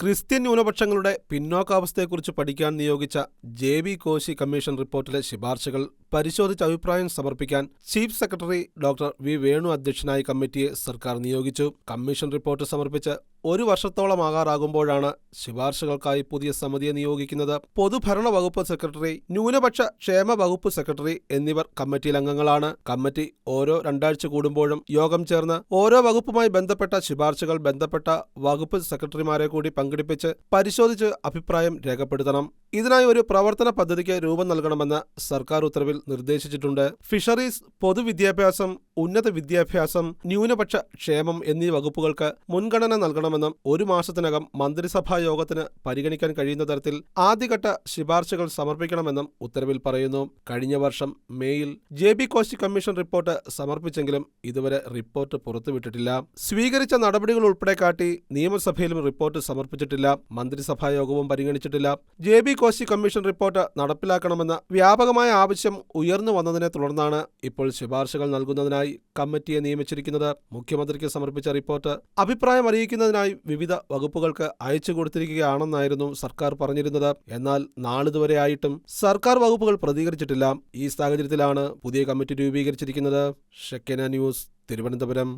Christian ന്യൂനപക്ഷങ്ങളുടെ പിന്നോക്കാവസ്ഥയെക്കുറിച്ച് പഠിക്കാൻ നിയോഗിച്ച J B Koshy commission റിപ്പോർട്ടിലെ ശുപാർശകൾ പരിശോധിച്ച് അഭിപ്രായം സമർപ്പിക്കാൻ chief secretary doctor V Venu അധ്യക്ഷനായ കമ്മിറ്റിയെ സർക്കാർ നിയോഗിച്ചു. കമ്മീഷൻ റിപ്പോർട്ട് സമർപ്പിച്ച് ഒരു വർഷത്തോളമാകാറാകുമ്പോഴാണ് ശുപാർശകൾക്കായി പുതിയ സമിതിയെ നിയോഗിക്കുന്നത്. പൊതുഭരണ വകുപ്പ് സെക്രട്ടറി ന്യൂനപക്ഷ ക്ഷേമ വകുപ്പ് സെക്രട്ടറി എന്നിവർ കമ്മിറ്റിയിൽ അംഗങ്ങളാണ്. കമ്മിറ്റി ഓരോ രണ്ടാഴ്ച കൂടുമ്പോഴും യോഗം ചേർന്ന് ഓരോ വകുപ്പുമായി ബന്ധപ്പെട്ട ശുപാർശകൾ ബന്ധപ്പെട്ട വകുപ്പ് സെക്രട്ടറിമാരെ കൂടി പങ്കെടുപ്പിച്ച് പരിശോധിച്ച് അഭിപ്രായം രേഖപ്പെടുത്തണം. ഇതിനായി ഒരു പ്രവർത്തന പദ്ധതിക്ക് രൂപം നൽകണമെന്ന് സർക്കാർ ഉത്തരവിൽ നിർദ്ദേശിച്ചിട്ടുണ്ട്. ഫിഷറീസ് പൊതുവിദ്യാഭ്യാസം ഉന്നത വിദ്യാഭ്യാസം ന്യൂനപക്ഷ ക്ഷേമം എന്നീ വകുപ്പുകൾക്ക് മുൻഗണന നൽകണമെന്നും ഒരു മാസത്തിനകം മന്ത്രിസഭാ യോഗത്തിന് പരിഗണിക്കാൻ കഴിയുന്ന തരത്തിൽ ആദ്യഘട്ട ശുപാർശകൾ സമർപ്പിക്കണമെന്നും ഉത്തരവിൽ പറയുന്നു. കഴിഞ്ഞ വർഷം മേയിൽ J B Koshy commission report സമർപ്പിച്ചെങ്കിലും ഇതുവരെ റിപ്പോർട്ട് പുറത്തുവിട്ടിട്ടില്ല. സ്വീകരിച്ച നടപടികൾ ഉൾപ്പെടെ കാട്ടി നിയമസഭയിലും റിപ്പോർട്ട് സമർപ്പിച്ചിട്ടില്ല. മന്ത്രിസഭാ യോഗവും പരിഗണിച്ചിട്ടില്ല. J B Koshy commission report നടപ്പിലാക്കണമെന്ന വ്യാപകമായ ആവശ്യം ഉയർന്നു വന്നതിനെ തുടർന്നാണ് ഇപ്പോൾ ശുപാർശകൾ നൽകുന്നതിനായി കമ്മിറ്റിയെ നിയമിച്ചിരിക്കുന്നത്. മുഖ്യമന്ത്രിക്ക് സമർപ്പിച്ച റിപ്പോർട്ട് അഭിപ്രായം അറിയിക്കുന്നതിനായി വിവിധ വകുപ്പുകൾക്ക് അയച്ചു കൊടുത്തിരിക്കുകയാണെന്നായിരുന്നു സർക്കാർ പറഞ്ഞിരുന്നത്. എന്നാൽ നാളിതുവരെ ആയിട്ടും സർക്കാർ വകുപ്പുകൾ പ്രതികരിച്ചിട്ടില്ല. ഈ സാഹചര്യത്തിലാണ് പുതിയ കമ്മിറ്റി രൂപീകരിച്ചിരിക്കുന്നത്. Shekinah news Thiruvananthapuram.